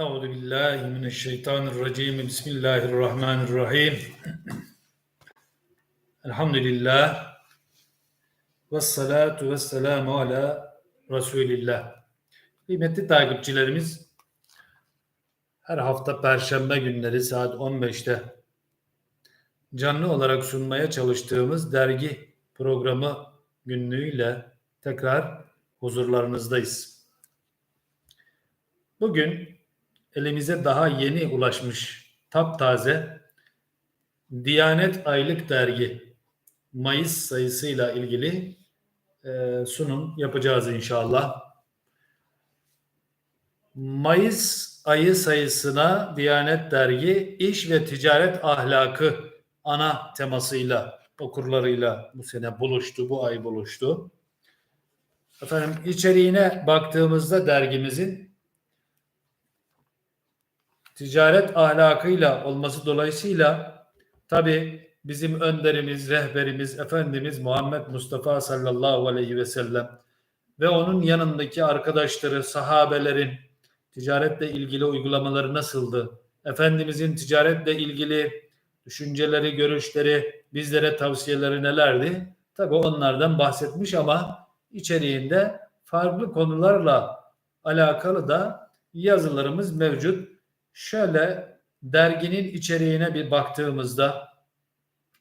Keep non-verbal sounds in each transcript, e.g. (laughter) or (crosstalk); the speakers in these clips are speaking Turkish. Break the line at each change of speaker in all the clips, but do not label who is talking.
Euzu billahi mineşşeytanirracim. Bismillahirrahmanirrahim. Elhamdülillah. Ve salatu ve selamu ala Resulillah. Kıymetli takipçilerimiz, her hafta Perşembe günleri saat 15'te canlı olarak sunmaya çalıştığımız dergi programı günlüğüyle tekrar huzurlarınızdayız. Bugün elimize daha yeni ulaşmış taptaze Diyanet Aylık Dergi Mayıs sayısıyla ilgili e, sunum yapacağız inşallah. Mayıs ayı sayısına Diyanet Dergi iş ve ticaret ahlakı ana temasıyla okurlarıyla bu sene buluştu, bu ay buluştu. Efendim içeriğine baktığımızda dergimizin ticaret ahlakıyla olması dolayısıyla tabi bizim önderimiz, rehberimiz, Efendimiz Muhammed Mustafa sallallahu aleyhi ve sellem ve onun yanındaki arkadaşları, sahabelerin ticaretle ilgili uygulamaları nasıldı? Efendimizin ticaretle ilgili düşünceleri, görüşleri, bizlere tavsiyeleri nelerdi? Tabi onlardan bahsetmiş ama içeriğinde farklı konularla alakalı da yazılarımız mevcut. Şöyle derginin içeriğine bir baktığımızda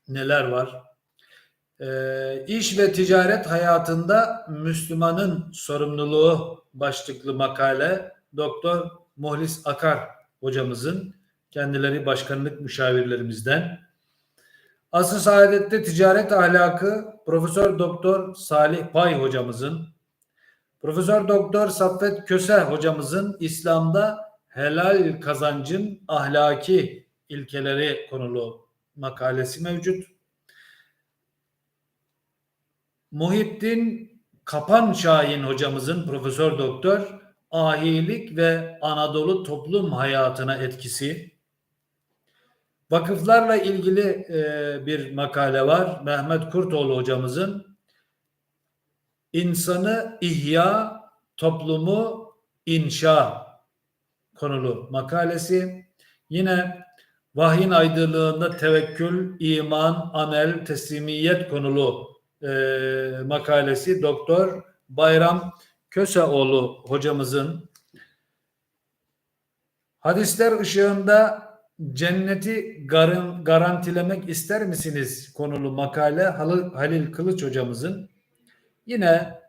neler var? Ee, iş ve ticaret hayatında Müslümanın sorumluluğu başlıklı makale Doktor Muhlis Akar hocamızın kendileri başkanlık müşavirlerimizden. Asıl Saadet'te ticaret ahlakı Profesör Doktor Salih Pay hocamızın, Profesör Doktor Saffet Köse hocamızın İslam'da helal kazancın ahlaki ilkeleri konulu makalesi mevcut. Muhittin Kapan Şahin hocamızın Profesör Doktor ahilik ve Anadolu toplum hayatına etkisi. Vakıflarla ilgili e, bir makale var. Mehmet Kurtoğlu hocamızın İnsanı ihya, toplumu inşa konulu makalesi. Yine vahyin aydınlığında tevekkül, iman, amel, teslimiyet konulu e, makalesi Doktor Bayram Köseoğlu hocamızın hadisler ışığında cenneti garın, garantilemek ister misiniz konulu makale Halil Kılıç hocamızın yine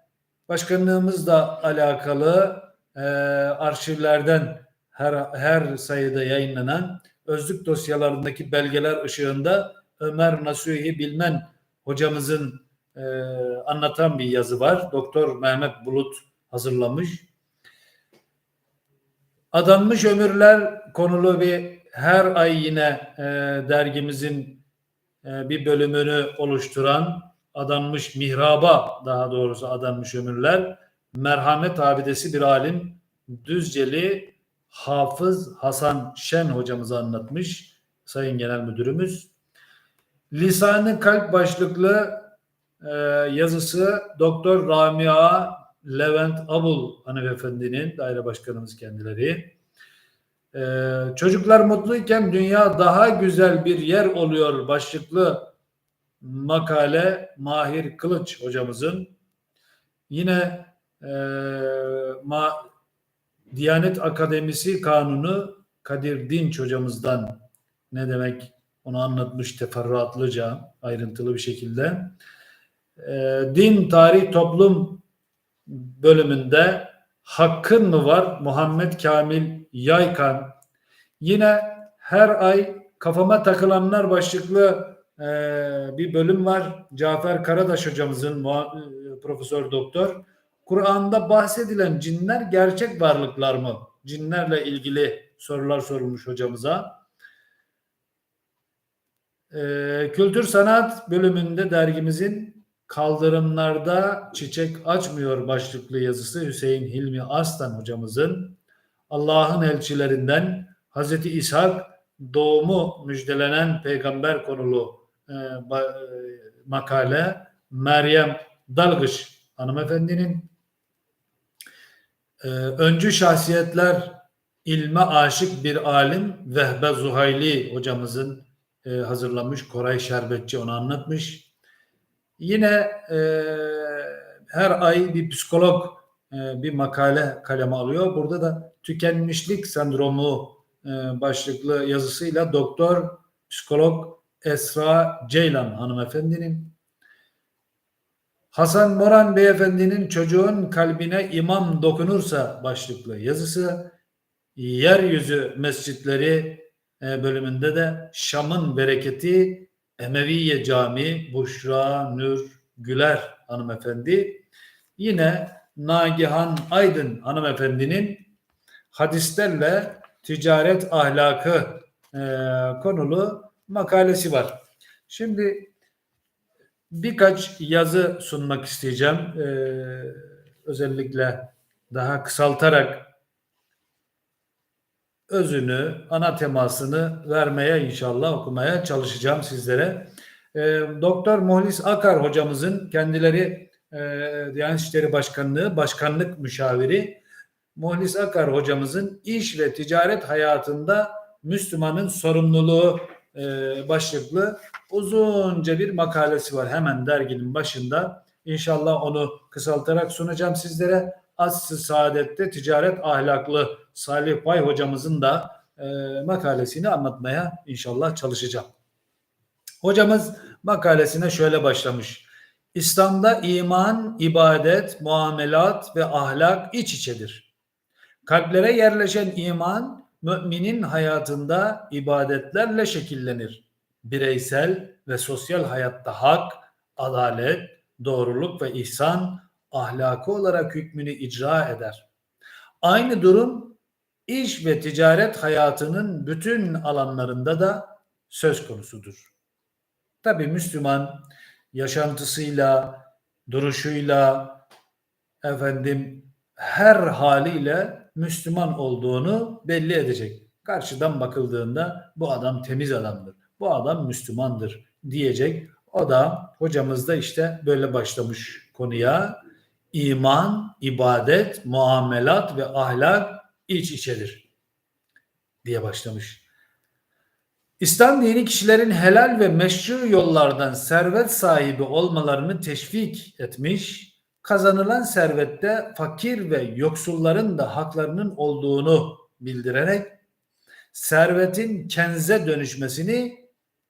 başkanlığımızla alakalı e, arşivlerden her, her sayıda yayınlanan özlük dosyalarındaki belgeler ışığında Ömer Nasuhi Bilmen hocamızın e, anlatan bir yazı var. Doktor Mehmet Bulut hazırlamış. Adanmış Ömürler konulu bir her ay yine e, dergimizin e, bir bölümünü oluşturan adanmış mihraba daha doğrusu adanmış ömürler merhamet abidesi bir alim Düzceli Hafız Hasan Şen hocamıza anlatmış Sayın Genel Müdürümüz. Lisanı Kalp başlıklı e, yazısı Doktor Ramia Levent Abul hanımefendinin daire başkanımız kendileri. E, çocuklar mutluyken dünya daha güzel bir yer oluyor başlıklı makale Mahir Kılıç hocamızın. Yine e, ma, Diyanet Akademisi Kanunu Kadir Dinç hocamızdan ne demek onu anlatmış teferruatlıca ayrıntılı bir şekilde. E, Din, Tarih, Toplum bölümünde Hakkın mı var? Muhammed Kamil Yaykan. Yine her ay kafama takılanlar başlıklı e, bir bölüm var. Cafer Karadaş hocamızın e, profesör doktor. Kur'an'da bahsedilen cinler gerçek varlıklar mı? Cinlerle ilgili sorular sorulmuş hocamıza. Ee, Kültür Sanat bölümünde dergimizin Kaldırımlarda Çiçek Açmıyor başlıklı yazısı Hüseyin Hilmi Arslan hocamızın Allah'ın elçilerinden Hazreti İshak doğumu müjdelenen peygamber konulu e, e, makale Meryem Dalgıç hanımefendinin e, öncü şahsiyetler ilme aşık bir alim Vehbe Zuhayli hocamızın e, hazırlamış. Koray Şerbetçi onu anlatmış. Yine e, her ay bir psikolog e, bir makale kaleme alıyor. Burada da tükenmişlik sendromu e, başlıklı yazısıyla doktor psikolog Esra Ceylan hanımefendinin Hasan Moran beyefendinin çocuğun kalbine imam dokunursa başlıklı yazısı yeryüzü mescitleri e, bölümünde de Şam'ın bereketi Emeviye Camii Buşra Nür Güler hanımefendi yine Nagihan Aydın hanımefendinin hadislerle ticaret ahlakı e, konulu makalesi var. Şimdi birkaç yazı sunmak isteyeceğim. E, özellikle daha kısaltarak özünü, ana temasını vermeye inşallah okumaya çalışacağım sizlere. E, Doktor Muhlis Akar hocamızın kendileri e, Diyanet İşleri Başkanlığı Başkanlık Müşaviri Muhlis Akar hocamızın iş ve ticaret hayatında Müslümanın sorumluluğu e, başlıklı uzunca bir makalesi var hemen derginin başında. İnşallah onu kısaltarak sunacağım sizlere. Asr-ı Saadet'te ticaret ahlaklı Salih Bay hocamızın da e, makalesini anlatmaya inşallah çalışacağım. Hocamız makalesine şöyle başlamış. İslam'da iman, ibadet, muamelat ve ahlak iç içedir. Kalplere yerleşen iman, müminin hayatında ibadetlerle şekillenir. Bireysel ve sosyal hayatta hak, adalet, doğruluk ve ihsan ahlakı olarak hükmünü icra eder. Aynı durum iş ve ticaret hayatının bütün alanlarında da söz konusudur. Tabi Müslüman yaşantısıyla, duruşuyla, efendim her haliyle Müslüman olduğunu belli edecek. Karşıdan bakıldığında bu adam temiz adamdır. Bu adam Müslümandır diyecek. O da hocamız da işte böyle başlamış konuya. İman, ibadet, muamelat ve ahlak iç içedir diye başlamış. İslam dini kişilerin helal ve meşru yollardan servet sahibi olmalarını teşvik etmiş, kazanılan servette fakir ve yoksulların da haklarının olduğunu bildirerek servetin kenze dönüşmesini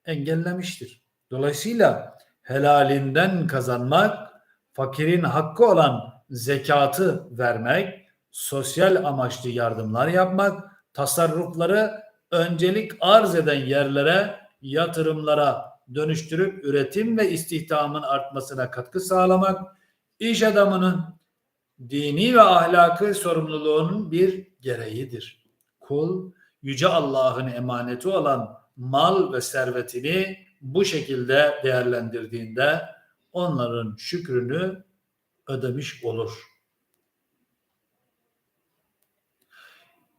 engellemiştir. Dolayısıyla helalinden kazanmak, fakirin hakkı olan zekatı vermek, sosyal amaçlı yardımlar yapmak, tasarrufları öncelik arz eden yerlere, yatırımlara dönüştürüp üretim ve istihdamın artmasına katkı sağlamak, iş adamının dini ve ahlakı sorumluluğunun bir gereğidir. Kul, Yüce Allah'ın emaneti olan mal ve servetini bu şekilde değerlendirdiğinde onların şükrünü ödemiş olur.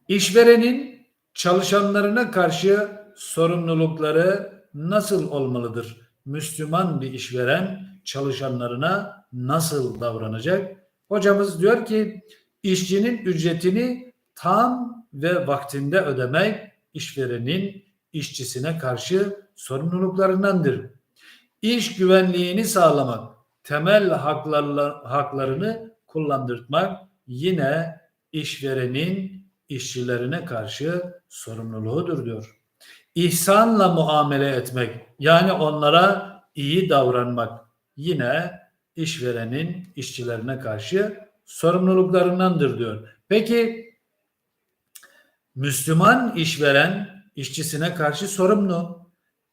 İşverenin çalışanlarına karşı sorumlulukları nasıl olmalıdır? Müslüman bir işveren çalışanlarına nasıl davranacak? Hocamız diyor ki işçinin ücretini tam ve vaktinde ödemek işverenin işçisine karşı sorumluluklarındandır. İş güvenliğini sağlamak, temel haklarla, haklarını kullandırmak yine işverenin işçilerine karşı sorumluluğudur diyor. İhsanla muamele etmek yani onlara iyi davranmak yine işverenin işçilerine karşı sorumluluklarındandır diyor. Peki Müslüman işveren işçisine karşı sorumlu.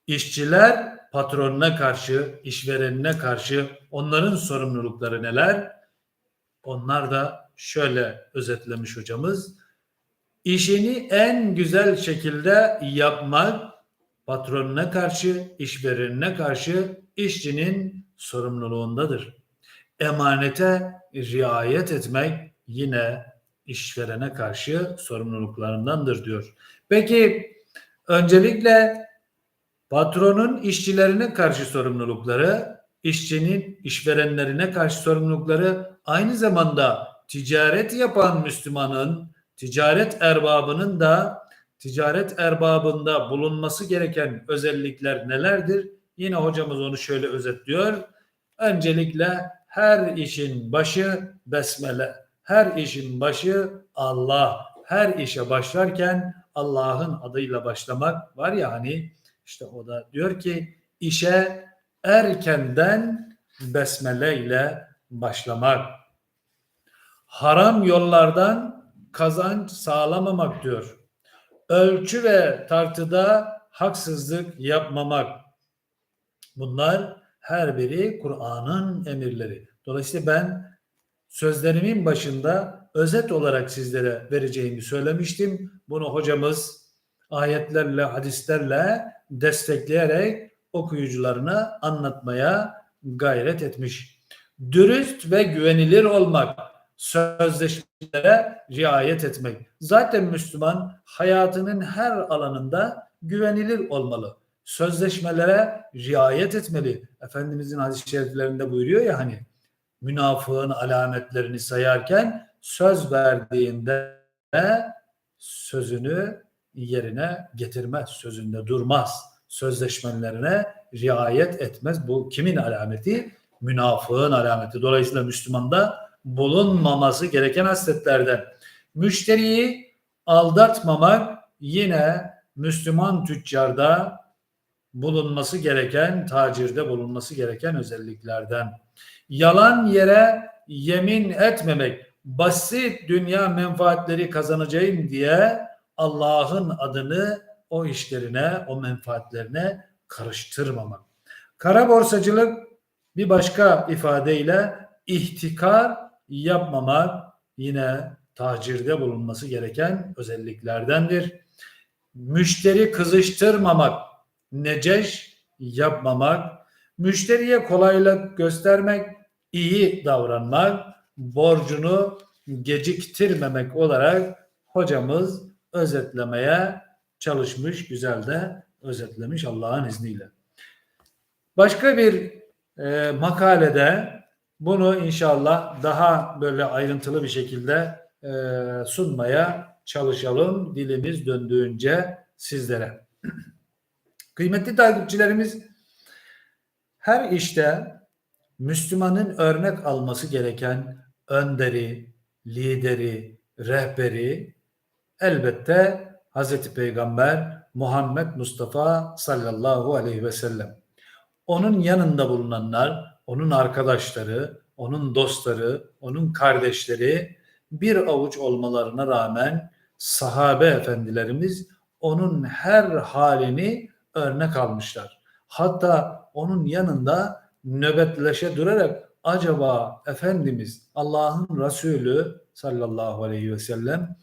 İşçiler patronuna karşı, işverenine karşı onların sorumlulukları neler? Onlar da şöyle özetlemiş hocamız. İşini en güzel şekilde yapmak patronuna karşı, işverenine karşı işçinin sorumluluğundadır. Emanete riayet etmek yine işverene karşı sorumluluklarındandır diyor. Peki öncelikle patronun işçilerine karşı sorumlulukları, işçinin işverenlerine karşı sorumlulukları aynı zamanda ticaret yapan Müslümanın ticaret erbabının da ticaret erbabında bulunması gereken özellikler nelerdir? Yine hocamız onu şöyle özetliyor. Öncelikle her işin başı besmele. Her işin başı Allah. Her işe başlarken Allah'ın adıyla başlamak var ya hani işte o da diyor ki işe erkenden besmele ile başlamak. Haram yollardan kazanç sağlamamak diyor. Ölçü ve tartıda haksızlık yapmamak. Bunlar her biri Kur'an'ın emirleri. Dolayısıyla ben sözlerimin başında özet olarak sizlere vereceğimi söylemiştim. Bunu hocamız ayetlerle, hadislerle destekleyerek okuyucularına anlatmaya gayret etmiş. Dürüst ve güvenilir olmak, sözleşmelere riayet etmek. Zaten Müslüman hayatının her alanında güvenilir olmalı. Sözleşmelere riayet etmeli. Efendimizin hadis-i şeriflerinde buyuruyor ya hani münafığın alametlerini sayarken söz verdiğinde sözünü yerine getirmez, sözünde durmaz, sözleşmelerine riayet etmez. Bu kimin alameti? Münafığın alameti. Dolayısıyla Müslümanda bulunmaması gereken hasletlerden. Müşteriyi aldatmamak yine Müslüman tüccarda bulunması gereken, tacirde bulunması gereken özelliklerden. Yalan yere yemin etmemek, basit dünya menfaatleri kazanacağım diye Allah'ın adını o işlerine, o menfaatlerine karıştırmamak. Kara borsacılık bir başka ifadeyle ihtikar yapmamak yine tacirde bulunması gereken özelliklerdendir. Müşteri kızıştırmamak, neceş yapmamak, müşteriye kolaylık göstermek, iyi davranmak, borcunu geciktirmemek olarak hocamız özetlemeye çalışmış, güzel de özetlemiş Allah'ın izniyle. Başka bir e, makalede bunu inşallah daha böyle ayrıntılı bir şekilde e, sunmaya çalışalım dilimiz döndüğünce sizlere. (clears throat) Kıymetli takipçilerimiz her işte Müslümanın örnek alması gereken önderi, lideri, rehberi elbette Hazreti Peygamber Muhammed Mustafa sallallahu aleyhi ve sellem. Onun yanında bulunanlar, onun arkadaşları, onun dostları, onun kardeşleri bir avuç olmalarına rağmen sahabe efendilerimiz onun her halini örnek almışlar. Hatta onun yanında nöbetleşe durarak acaba Efendimiz Allah'ın Resulü sallallahu aleyhi ve sellem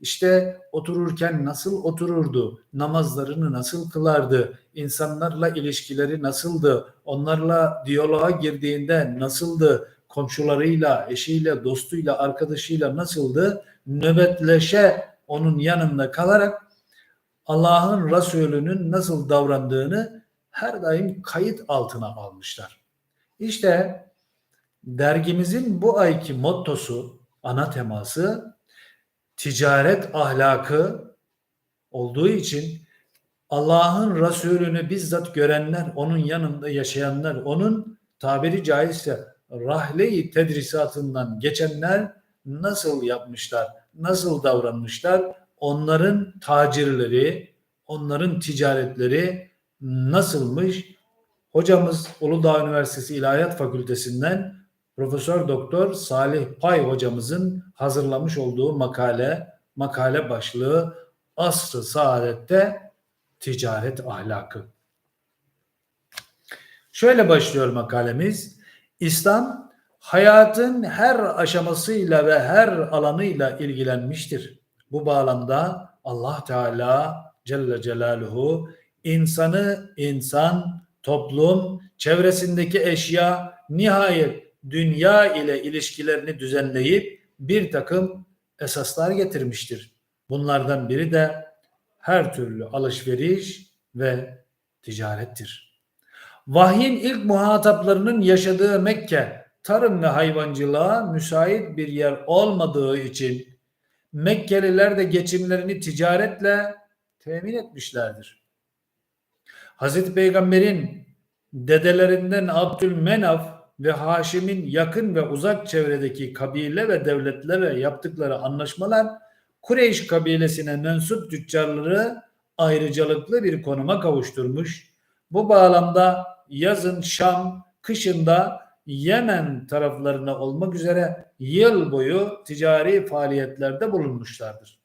işte otururken nasıl otururdu, namazlarını nasıl kılardı, insanlarla ilişkileri nasıldı, onlarla diyaloğa girdiğinde nasıldı, komşularıyla, eşiyle, dostuyla, arkadaşıyla nasıldı, nöbetleşe onun yanında kalarak Allah'ın Resulü'nün nasıl davrandığını her daim kayıt altına almışlar. İşte dergimizin bu ayki mottosu, ana teması ticaret ahlakı olduğu için Allah'ın Resulünü bizzat görenler, onun yanında yaşayanlar, onun tabiri caizse rahle-i tedrisatından geçenler nasıl yapmışlar, nasıl davranmışlar, onların tacirleri, onların ticaretleri nasılmış? Hocamız Uludağ Üniversitesi İlahiyat Fakültesinden Profesör Doktor Salih Pay hocamızın hazırlamış olduğu makale, makale başlığı Asr-ı Saadet'te Ticaret Ahlakı. Şöyle başlıyor makalemiz. İslam hayatın her aşamasıyla ve her alanıyla ilgilenmiştir. Bu bağlamda Allah Teala Celle Celaluhu insanı insan, toplum, çevresindeki eşya, nihayet dünya ile ilişkilerini düzenleyip bir takım esaslar getirmiştir. Bunlardan biri de her türlü alışveriş ve ticarettir. Vahyin ilk muhataplarının yaşadığı Mekke tarım ve hayvancılığa müsait bir yer olmadığı için Mekkeliler de geçimlerini ticaretle temin etmişlerdir. Hazreti Peygamber'in dedelerinden Abdülmenaf ve Haşim'in yakın ve uzak çevredeki kabile ve devletlerle yaptıkları anlaşmalar Kureyş kabilesine mensup tüccarları ayrıcalıklı bir konuma kavuşturmuş. Bu bağlamda yazın Şam, kışında Yemen taraflarına olmak üzere yıl boyu ticari faaliyetlerde bulunmuşlardır.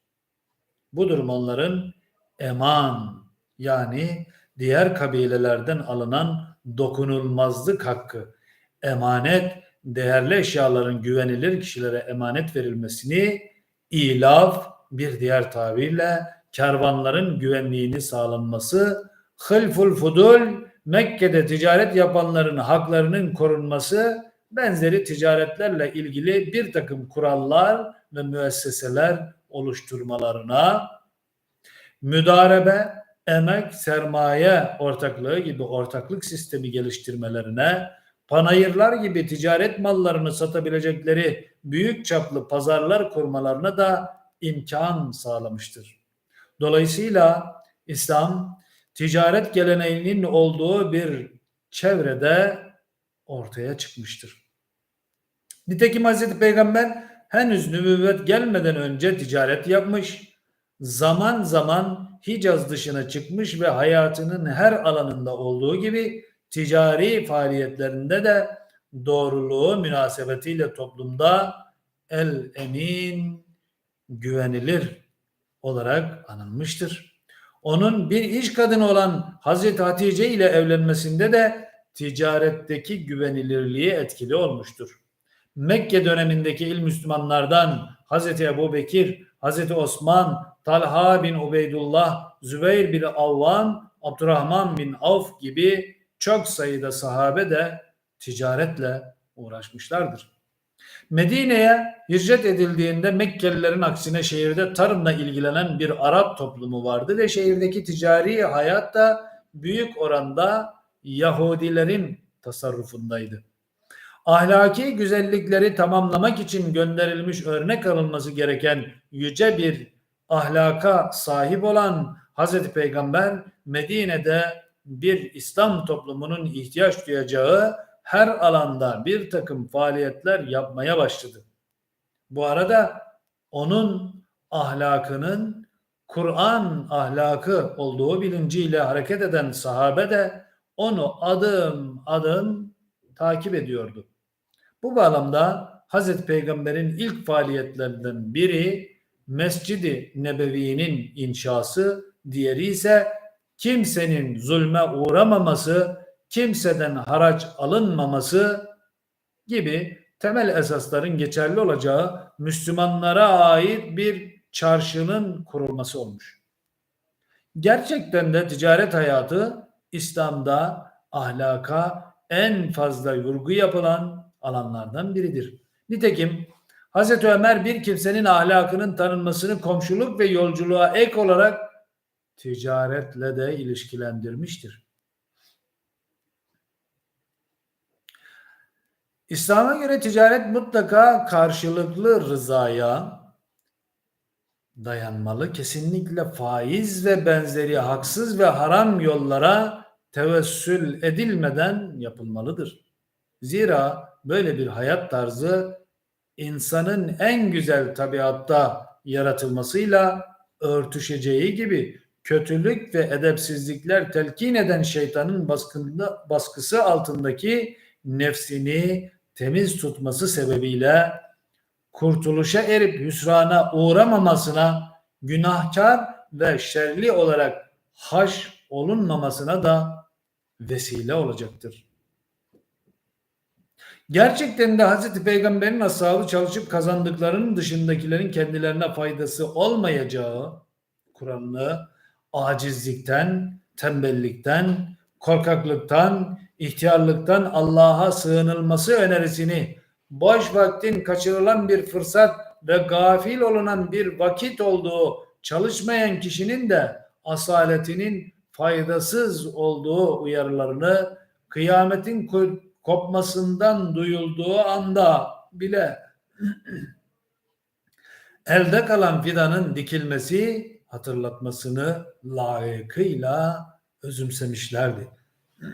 Bu durum onların eman yani diğer kabilelerden alınan dokunulmazlık hakkı, emanet, değerli eşyaların güvenilir kişilere emanet verilmesini ilaf bir diğer tabirle kervanların güvenliğini sağlanması, hılful fudul Mekke'de ticaret yapanların haklarının korunması benzeri ticaretlerle ilgili bir takım kurallar ve müesseseler oluşturmalarına müdarebe, emek, sermaye ortaklığı gibi ortaklık sistemi geliştirmelerine, panayırlar gibi ticaret mallarını satabilecekleri büyük çaplı pazarlar kurmalarına da imkan sağlamıştır. Dolayısıyla İslam ticaret geleneğinin olduğu bir çevrede ortaya çıkmıştır. Nitekim Hazreti Peygamber henüz nübüvvet gelmeden önce ticaret yapmış, zaman zaman Hicaz dışına çıkmış ve hayatının her alanında olduğu gibi ticari faaliyetlerinde de doğruluğu münasebetiyle toplumda el emin güvenilir olarak anılmıştır. Onun bir iş kadını olan Hazreti Hatice ile evlenmesinde de ticaretteki güvenilirliği etkili olmuştur. Mekke dönemindeki il Müslümanlardan Hazreti Ebu Bekir, Hazreti Osman, Talha bin Ubeydullah, Zübeyir bin Avvan, Abdurrahman bin Avf gibi çok sayıda sahabe de ticaretle uğraşmışlardır. Medine'ye hicret edildiğinde Mekkelilerin aksine şehirde tarımla ilgilenen bir Arap toplumu vardı ve şehirdeki ticari hayat da büyük oranda Yahudilerin tasarrufundaydı. Ahlaki güzellikleri tamamlamak için gönderilmiş örnek alınması gereken yüce bir ahlaka sahip olan Hazreti Peygamber Medine'de bir İslam toplumunun ihtiyaç duyacağı her alanda bir takım faaliyetler yapmaya başladı. Bu arada onun ahlakının Kur'an ahlakı olduğu bilinciyle hareket eden sahabe de onu adım adım takip ediyordu. Bu bağlamda Hazreti Peygamber'in ilk faaliyetlerinden biri Mescidi Nebevi'nin inşası, diğeri ise kimsenin zulme uğramaması, kimseden haraç alınmaması gibi temel esasların geçerli olacağı Müslümanlara ait bir çarşının kurulması olmuş. Gerçekten de ticaret hayatı İslam'da ahlaka en fazla vurgu yapılan alanlardan biridir. Nitekim Hazreti Ömer bir kimsenin ahlakının tanınmasını komşuluk ve yolculuğa ek olarak ticaretle de ilişkilendirmiştir. İslam'a göre ticaret mutlaka karşılıklı rızaya dayanmalı. Kesinlikle faiz ve benzeri haksız ve haram yollara tevessül edilmeden yapılmalıdır. Zira böyle bir hayat tarzı insanın en güzel tabiatta yaratılmasıyla örtüşeceği gibi kötülük ve edepsizlikler telkin eden şeytanın baskında, baskısı altındaki nefsini temiz tutması sebebiyle kurtuluşa erip hüsrana uğramamasına günahkar ve şerli olarak haş olunmamasına da vesile olacaktır. Gerçekten de Hazreti Peygamber'in ashabı çalışıp kazandıklarının dışındakilerin kendilerine faydası olmayacağı Kur'an'ı acizlikten, tembellikten, korkaklıktan, ihtiyarlıktan Allah'a sığınılması önerisini boş vaktin kaçırılan bir fırsat ve gafil olunan bir vakit olduğu çalışmayan kişinin de asaletinin faydasız olduğu uyarılarını kıyametin kopmasından duyulduğu anda bile (clears throat) elde kalan fidanın dikilmesi hatırlatmasını layıkıyla özümsemişlerdi. (clears throat)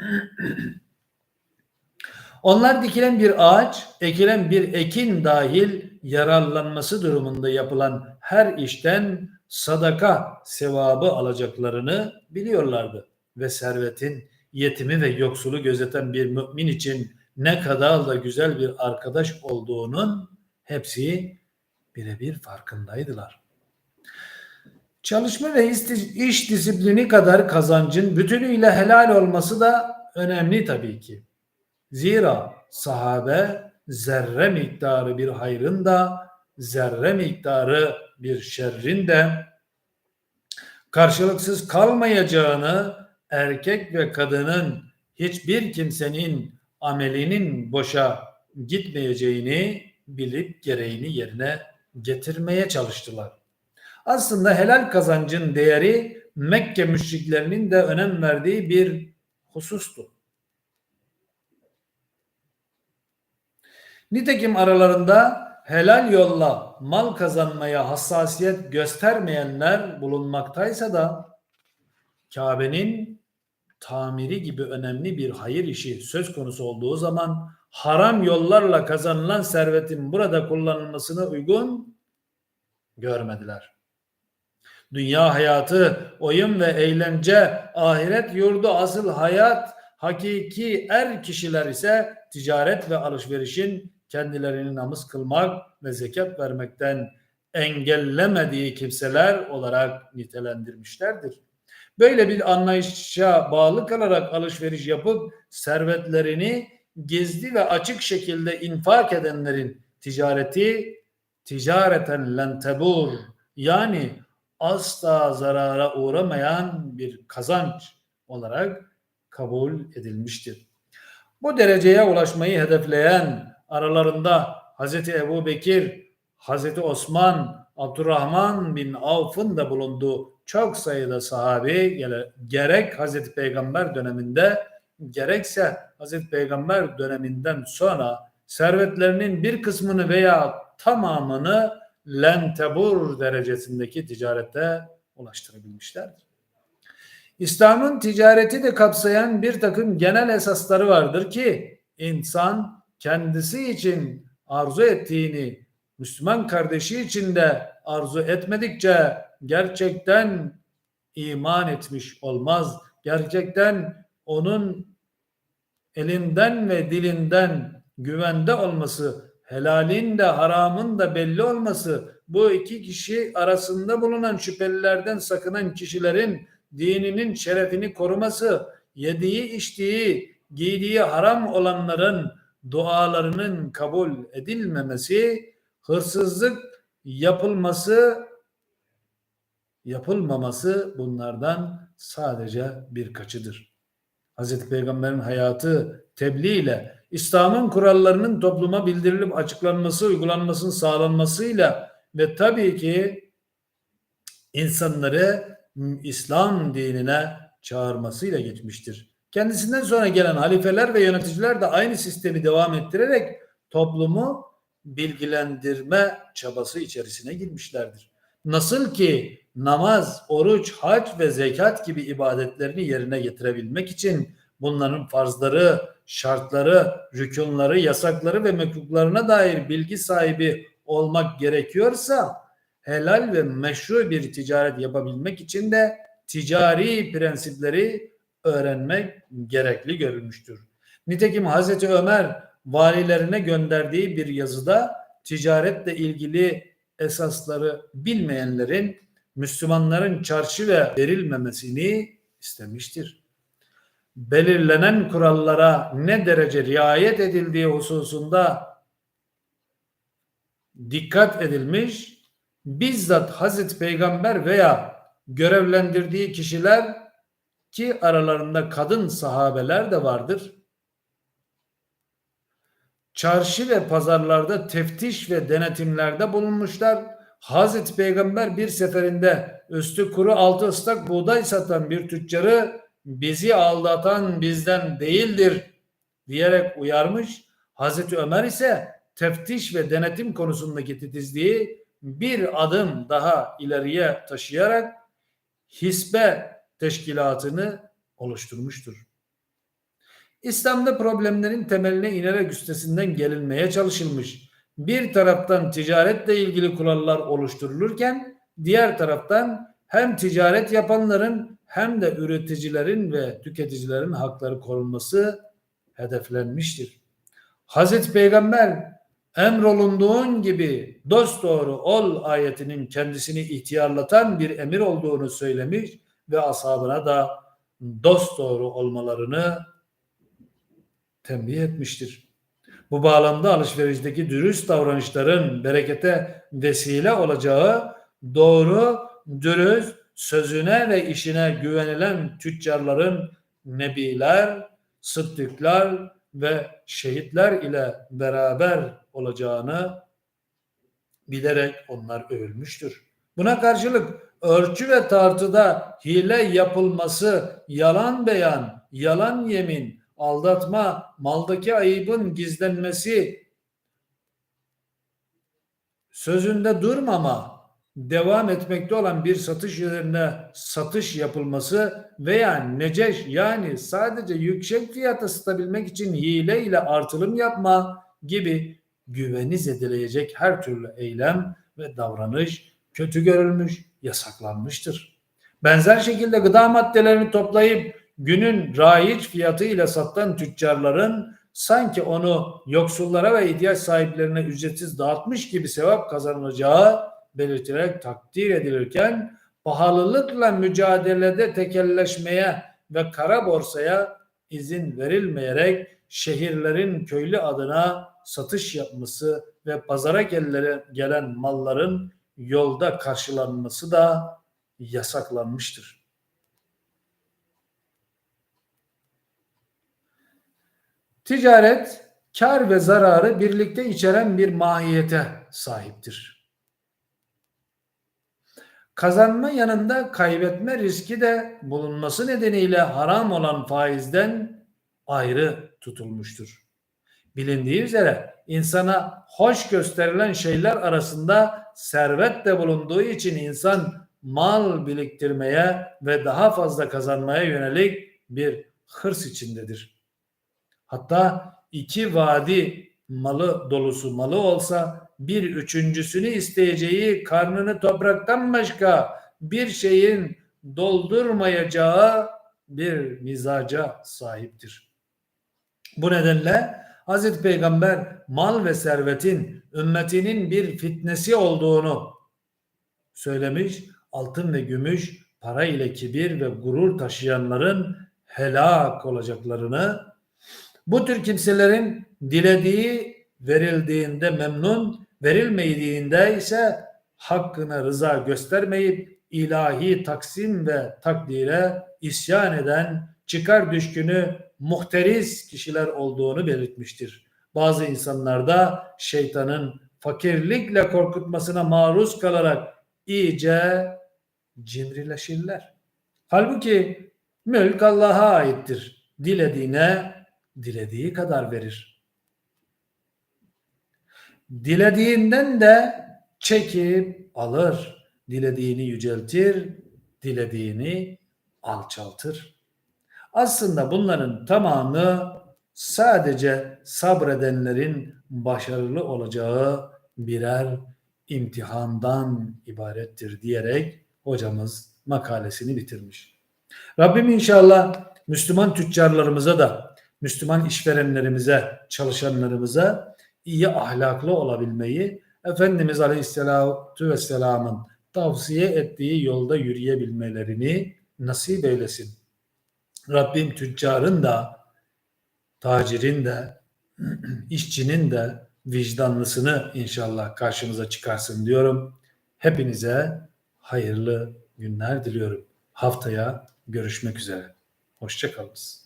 Onlar dikilen bir ağaç, ekilen bir ekin dahil yararlanması durumunda yapılan her işten sadaka sevabı alacaklarını biliyorlardı. Ve servetin yetimi ve yoksulu gözeten bir mümin için ne kadar da güzel bir arkadaş olduğunun hepsi birebir farkındaydılar. Çalışma ve iş disiplini kadar kazancın bütünüyle helal olması da önemli tabii ki. Zira sahabe zerre miktarı bir hayrın da zerre miktarı bir şerrin de karşılıksız kalmayacağını erkek ve kadının hiçbir kimsenin amelinin boşa gitmeyeceğini bilip gereğini yerine getirmeye çalıştılar. Aslında helal kazancın değeri Mekke müşriklerinin de önem verdiği bir husustu. Nitekim aralarında helal yolla mal kazanmaya hassasiyet göstermeyenler bulunmaktaysa da Kabe'nin tamiri gibi önemli bir hayır işi söz konusu olduğu zaman haram yollarla kazanılan servetin burada kullanılmasına uygun görmediler. Dünya hayatı, oyun ve eğlence, ahiret yurdu asıl hayat, hakiki er kişiler ise ticaret ve alışverişin kendilerini namız kılmak ve zekat vermekten engellemediği kimseler olarak nitelendirmişlerdir. Böyle bir anlayışa bağlı kalarak alışveriş yapıp servetlerini gizli ve açık şekilde infak edenlerin ticareti ticareten lentebur yani asla zarara uğramayan bir kazanç olarak kabul edilmiştir. Bu dereceye ulaşmayı hedefleyen aralarında Hazreti Ebu Bekir, Hazreti Osman, Abdurrahman bin Avf'ın da bulunduğu çok sayıda sahabi gerek Hazreti Peygamber döneminde gerekse Hazreti Peygamber döneminden sonra servetlerinin bir kısmını veya tamamını lentebur derecesindeki ticarete ulaştırabilmişlerdir. İslam'ın ticareti de kapsayan bir takım genel esasları vardır ki insan kendisi için arzu ettiğini Müslüman kardeşi için de arzu etmedikçe gerçekten iman etmiş olmaz. Gerçekten onun elinden ve dilinden güvende olması, helalin de haramın da belli olması, bu iki kişi arasında bulunan şüphelilerden sakınan kişilerin dininin şerefini koruması, yediği içtiği, giydiği haram olanların dualarının kabul edilmemesi, hırsızlık yapılması, yapılmaması bunlardan sadece birkaçıdır. Hz. Peygamber'in hayatı tebliğ ile İslam'ın kurallarının topluma bildirilip açıklanması, uygulanmasının sağlanmasıyla ve tabii ki insanları İslam dinine çağırmasıyla geçmiştir. Kendisinden sonra gelen halifeler ve yöneticiler de aynı sistemi devam ettirerek toplumu bilgilendirme çabası içerisine girmişlerdir. Nasıl ki namaz, oruç, hac ve zekat gibi ibadetlerini yerine getirebilmek için bunların farzları, şartları, rükunları, yasakları ve mekruklarına dair bilgi sahibi olmak gerekiyorsa helal ve meşru bir ticaret yapabilmek için de ticari prensipleri öğrenmek gerekli görülmüştür. Nitekim Hazreti Ömer valilerine gönderdiği bir yazıda ticaretle ilgili esasları bilmeyenlerin Müslümanların çarşı ve verilmemesini istemiştir. Belirlenen kurallara ne derece riayet edildiği hususunda dikkat edilmiş, bizzat Hazreti Peygamber veya görevlendirdiği kişiler ki aralarında kadın sahabeler de vardır. Çarşı ve pazarlarda teftiş ve denetimlerde bulunmuşlar. Hazreti Peygamber bir seferinde üstü kuru altı ıslak buğday satan bir tüccarı bizi aldatan bizden değildir diyerek uyarmış. Hazreti Ömer ise teftiş ve denetim konusundaki titizliği bir adım daha ileriye taşıyarak hisbe teşkilatını oluşturmuştur. İslam'da problemlerin temeline inerek üstesinden gelinmeye çalışılmış. Bir taraftan ticaretle ilgili kurallar oluşturulurken diğer taraftan hem ticaret yapanların hem de üreticilerin ve tüketicilerin hakları korunması hedeflenmiştir. Hazreti Peygamber emrolunduğun gibi dost doğru ol ayetinin kendisini ihtiyarlatan bir emir olduğunu söylemiş ve ashabına da dost doğru olmalarını tembih etmiştir. Bu bağlamda alışverişteki dürüst davranışların berekete vesile olacağı doğru, dürüst, sözüne ve işine güvenilen tüccarların nebiler, sıddıklar ve şehitler ile beraber olacağını bilerek onlar övülmüştür. Buna karşılık ölçü ve tartıda hile yapılması, yalan beyan, yalan yemin, aldatma, maldaki ayıbın gizlenmesi, sözünde durmama, devam etmekte olan bir satış üzerine satış yapılması veya neceş yani sadece yüksek fiyata satabilmek için hile ile artılım yapma gibi güveni zedeleyecek her türlü eylem ve davranış kötü görülmüş, yasaklanmıştır. Benzer şekilde gıda maddelerini toplayıp günün raiç fiyatı ile satan tüccarların sanki onu yoksullara ve ihtiyaç sahiplerine ücretsiz dağıtmış gibi sevap kazanılacağı belirtilerek takdir edilirken pahalılıkla mücadelede tekelleşmeye ve kara borsaya izin verilmeyerek şehirlerin köylü adına satış yapması ve pazara gelen malların yolda karşılanması da yasaklanmıştır. Ticaret kar ve zararı birlikte içeren bir mahiyete sahiptir. Kazanma yanında kaybetme riski de bulunması nedeniyle haram olan faizden ayrı tutulmuştur. Bilindiği üzere insana hoş gösterilen şeyler arasında servet de bulunduğu için insan mal biriktirmeye ve daha fazla kazanmaya yönelik bir hırs içindedir. Hatta iki vadi malı dolusu malı olsa bir üçüncüsünü isteyeceği karnını topraktan başka bir şeyin doldurmayacağı bir mizaca sahiptir. Bu nedenle Hazreti Peygamber mal ve servetin ümmetinin bir fitnesi olduğunu söylemiş. Altın ve gümüş, para ile kibir ve gurur taşıyanların helak olacaklarını, bu tür kimselerin dilediği verildiğinde memnun, verilmediğinde ise hakkına rıza göstermeyip ilahi taksim ve takdire isyan eden çıkar düşkünü muhteris kişiler olduğunu belirtmiştir. Bazı insanlarda şeytanın fakirlikle korkutmasına maruz kalarak iyice cimrileşirler. Halbuki mülk Allah'a aittir. Dilediğine dilediği kadar verir. Dilediğinden de çekip alır. Dilediğini yüceltir, dilediğini alçaltır. Aslında bunların tamamı sadece sabredenlerin başarılı olacağı birer imtihandan ibarettir diyerek hocamız makalesini bitirmiş. Rabbim inşallah Müslüman tüccarlarımıza da, Müslüman işverenlerimize, çalışanlarımıza iyi ahlaklı olabilmeyi, Efendimiz Aleyhisselatü Vesselam'ın tavsiye ettiği yolda yürüyebilmelerini nasip eylesin. Rabbim tüccarın da, tacirin de, (clears throat) işçinin de vicdanlısını inşallah karşımıza çıkarsın diyorum. Hepinize hayırlı günler diliyorum. Haftaya görüşmek üzere. Hoşçakalınız.